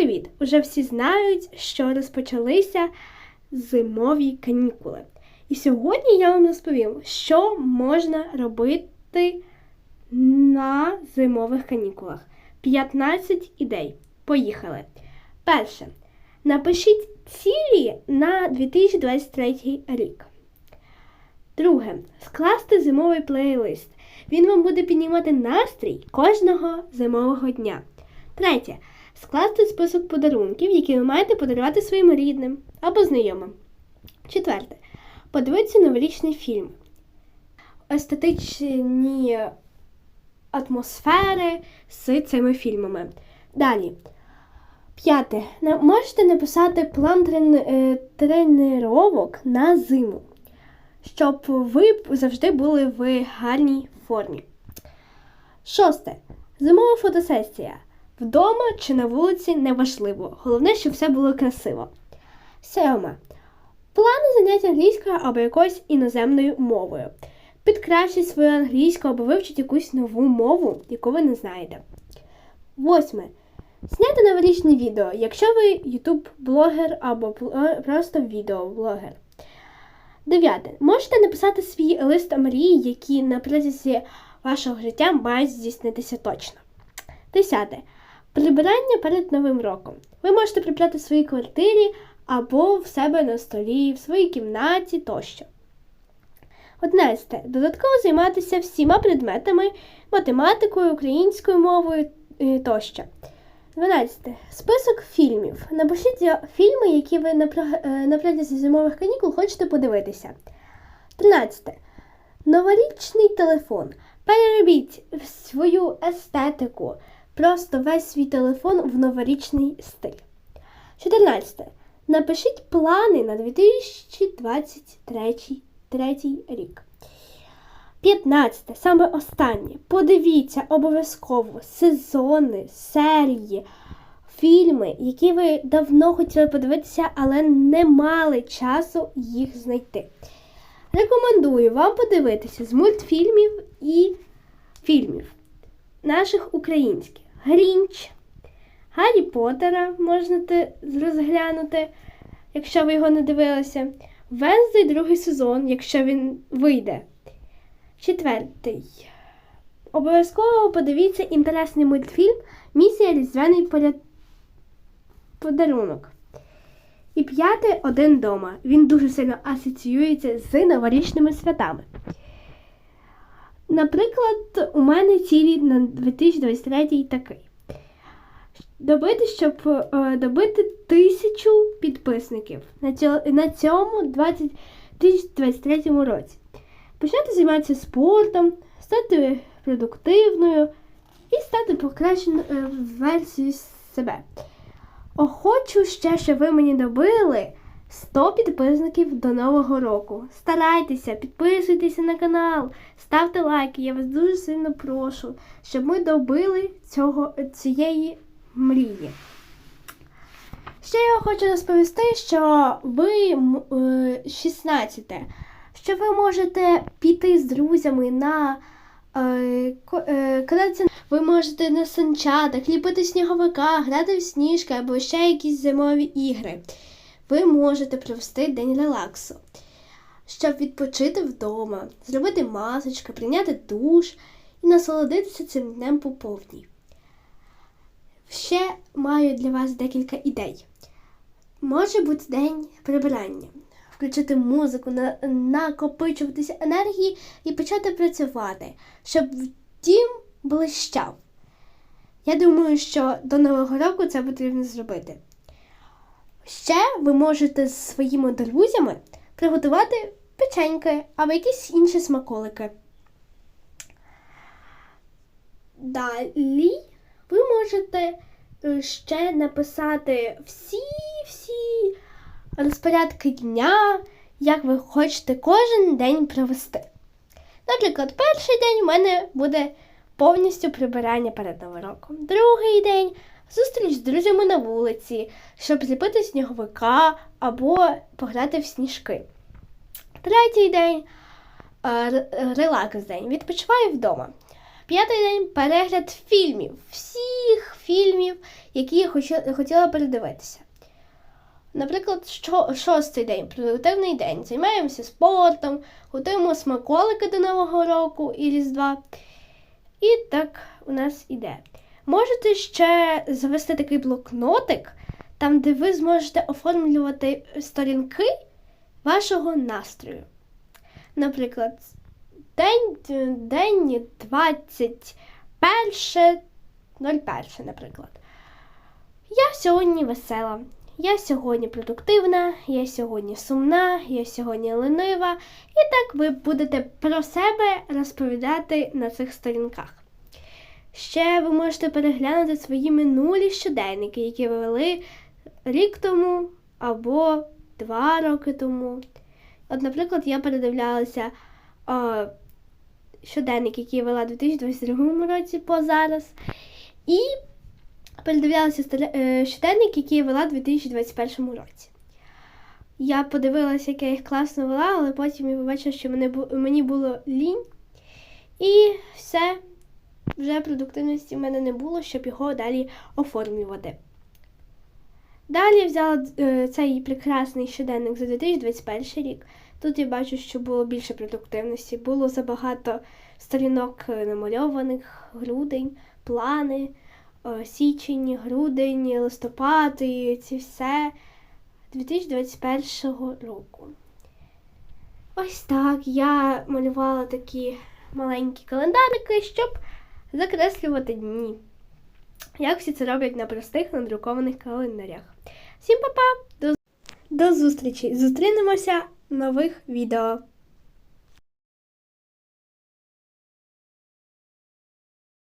привіт! Уже всі знають, що розпочалися зимові канікули. І сьогодні я вам розповім, що можна робити на зимових канікулах. 15 ідей. Поїхали. Перше. Напишіть цілі на 2023 рік. Друге. Скласти зимовий плейлист. Він вам буде піднімати настрій кожного зимового дня. Третє. Скласти список подарунків, які ви маєте подарувати своїм рідним або знайомим. Четверте. Подивитися новорічний фільм. Естетичні атмосфери з цими фільмами. Далі. П'яте. Можете написати план трен... е, тренировок на зиму, щоб ви завжди були в гарній формі. Шосте. Зимова фотосесія. Вдома чи на вулиці неважливо. Головне, щоб все було красиво. Сьоме. Плани заняття англійською або якоюсь іноземною мовою. Підкращіть свою англійську або вивчіть якусь нову мову, яку ви не знаєте. Восьме. Зняти новорічне відео, якщо ви ютуб-блогер або просто відеоблогер. Дев'яте. Можете написати свій лист мрії, які на протязі вашого життя мають здійснитися точно. Десяте. Прибирання перед Новим роком. Ви можете прибрати в своїй квартирі або в себе на столі, в своїй кімнаті тощо. Одинадцяте. Додатково займатися всіма предметами, математикою, українською мовою е, тощо. 12. Список фільмів. Напишіть фільми, які ви е, на протязі зимових канікул хочете подивитися. 13. Новорічний телефон. Переробіть свою естетику. Просто весь свій телефон в новорічний стиль. 14. Напишіть плани на 2023 рік. 15. Саме останнє. Подивіться обов'язково сезони, серії, фільми, які ви давно хотіли подивитися, але не мали часу їх знайти. Рекомендую вам подивитися з мультфільмів і фільмів наших українських. Грінч, Гаррі Поттера можна розглянути, якщо ви його не дивилися. Венздей другий сезон, якщо він вийде. Четвертий. Обов'язково подивіться інтересний мультфільм Місія Різдвяний поля- подарунок. І п'яте один дома. Він дуже сильно асоціюється з новорічними святами. Наприклад, у мене цілі на 2023 такий. Добити, щоб е, добити тисячу підписників на, цьо, на цьому 20, 2023 році. Почати займатися спортом, стати продуктивною і стати покращеною версією себе. О, Хочу ще, щоб ви мені добили 100 підписників до Нового року. Старайтеся, підписуйтеся на канал, ставте лайки. Я вас дуже сильно прошу, щоб ми добили цього, цієї мрії. Ще я хочу розповісти, що ви е, 16, що ви можете піти з друзями на е, е, кататися. Ви можете на санчатах, ліпити сніговика, грати в сніжки або ще якісь зимові ігри. Ви можете провести день релаксу, щоб відпочити вдома, зробити масочки, прийняти душ і насолодитися цим днем по повній. Ще маю для вас декілька ідей. Може бути день прибирання, включити музику, накопичуватися енергії і почати працювати, щоб дім блищав. Я думаю, що до Нового року це потрібно зробити. Ще ви можете з своїми друзями приготувати печеньки або якісь інші смаколики. Далі ви можете е, ще написати всі-всі розпорядки дня, як ви хочете кожен день провести. Наприклад, перший день у мене буде повністю прибирання перед Новим роком. Другий день зустріч з друзями на вулиці, щоб зліпити сніговика або пограти в сніжки. Третій день е, релакс день. Відпочиваю вдома. П'ятий день перегляд фільмів. Всіх фільмів, які я хотіла передивитися. Наприклад, шостий день, продуктивний день. Займаємося спортом, готуємо смаколики до Нового року і Різдва. І так у нас іде. Можете ще завести такий блокнотик, там, де ви зможете оформлювати сторінки вашого настрою. Наприклад, день, день 21.01, наприклад. Я сьогодні весела. Я сьогодні продуктивна, я сьогодні сумна, я сьогодні ленива. І так ви будете про себе розповідати на цих сторінках. Ще ви можете переглянути свої минулі щоденники, які ви вели рік тому або два роки тому. От, наприклад, я передивлялася о, щоденник, який я вела у 2022 році по зараз. І передивлялася е, щоденник, який я вела у 2021 році. Я подивилася, як я їх класно вела, але потім я побачила, що мені було лінь. І все, вже продуктивності в мене не було, щоб його далі оформлювати. Далі взяла е, цей прекрасний щоденник за 2021 рік. Тут я бачу, що було більше продуктивності. Було забагато сторінок е, намальованих, грудень, плани, е, січень, грудень, листопад і ці все 2021 року. Ось так я малювала такі маленькі календарики, щоб закреслювати дні. Як всі це роблять на простих надрукованих календарях. Всім па-па! До, до зустрічі! Зустрінемося в нових відео.